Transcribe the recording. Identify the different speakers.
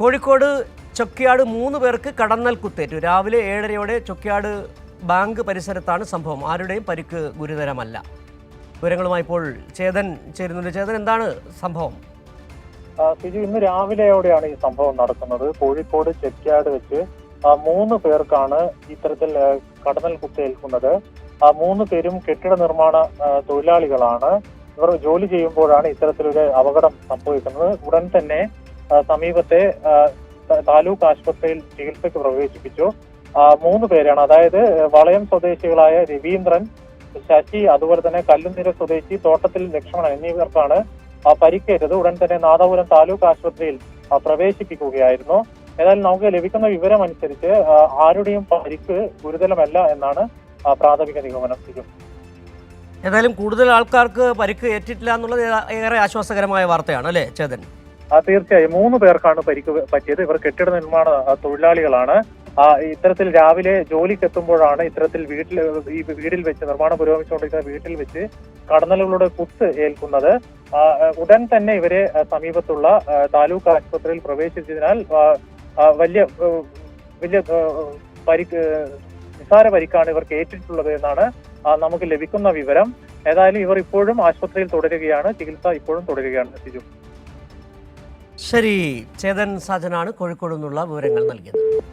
Speaker 1: കോഴിക്കോട് ചൊക്കിയാട് മൂന്ന് പേർക്ക് കടന്നൽ കുത്തേറ്റു. രാവിലെ ഏഴരയോടെ ചൊക്കിയാട് ബാങ്ക് പരിസരത്താണ് സംഭവം. ആരുടെയും പരിക്ക് ഗുരുതരമല്ല. വിവരങ്ങളുമായി ഇപ്പോൾ ചേതൻ ചേരുന്നുണ്ട്. ചേതൻ എന്താണ് സംഭവം?
Speaker 2: സിജു ഇന്ന് രാവിലെയോടെയാണ് ഈ സംഭവം നടക്കുന്നത്. കോഴിക്കോട് ചെക്യാട് വെച്ച് മൂന്ന് പേർക്കാണ് ഇത്തരത്തിൽ കടന്നൽ കുത്തേൽക്കുന്നത് ആ മൂന്ന് പേരും കെട്ടിട നിർമ്മാണ തൊഴിലാളികളാണ്. ഇവർ ജോലി ചെയ്യുമ്പോഴാണ് ഇത്തരത്തിലൊരു അപകടം സംഭവിക്കുന്നത്. ഉടൻ തന്നെ സമീപത്തെ താലൂക്ക് ആശുപത്രിയിൽ ചികിത്സയ്ക്ക് പ്രവേശിപ്പിച്ചു. മൂന്ന് പേരാണ്. അതായത് വളയം സ്വദേശികളായ രവീന്ദ്രൻ ശശി അതുപോലെ തന്നെ കല്ലുനിര സ്വദേശി തോട്ടത്തിൽ ലക്ഷ്മണൻ എന്നിവർക്കാണ് പരിക്കേറ്റത്. ഉടൻ തന്നെ നാദാപുരം താലൂക്ക് ആശുപത്രിയിൽ പ്രവേശിപ്പിക്കുകയായിരുന്നു. ഏതായാലും നമുക്ക് ലഭിക്കുന്ന വിവരം അനുസരിച്ച് ആരുടെയും പരിക്ക് ഗുരുതരമല്ല എന്നാണ് പ്രാഥമിക നിഗമനം. ചെയ്യും
Speaker 1: ഏതായാലും കൂടുതൽ ആൾക്കാർക്ക് പരിക്ക് ഏറ്റിട്ടില്ല എന്നുള്ളത് ഏറെ ആശ്വാസകരമായ വാർത്തയാണ് അല്ലേ ചേതൻ?
Speaker 2: തീർച്ചയായും. മൂന്ന് പേർക്കാണ് പരിക്ക് പറ്റിയത്. ഇവർ കെട്ടിട നിർമ്മാണ തൊഴിലാളികളാണ്. ഇത്തരത്തിൽ രാവിലെ ജോലിക്ക് എത്തുമ്പോഴാണ് ഇത്തരത്തിൽ വീട്ടിൽ ഈ വീടിൽ വെച്ച് നിർമ്മാണം പുരോഗമിച്ചുകൊണ്ടിരിക്കുന്ന വീട്ടിൽ വെച്ച് കടന്നലുകളുടെ കുത്ത് ഏൽക്കുന്നത്. ഉടൻ തന്നെ ഇവരെ സമീപത്തുള്ള താലൂക്ക് ആശുപത്രിയിൽ പ്രവേശിച്ചതിനാൽ വലിയ വലിയ പരിക്ക് നിസാര പരിക്കാണ് ഇവർക്ക് ഏറ്റിട്ടുള്ളത് എന്നാണ് നമുക്ക് ലഭിക്കുന്ന വിവരം. ഏതായാലും ഇവർ ഇപ്പോഴും ആശുപത്രിയിൽ തുടരുകയാണ്. ചികിത്സ ഇപ്പോഴും തുടരുകയാണ് സിജു.
Speaker 1: ശരി ചേതൻ സാജനാണ് കോഴിക്കോട് നിന്നുള്ള വിവരങ്ങൾ നൽകിയത്.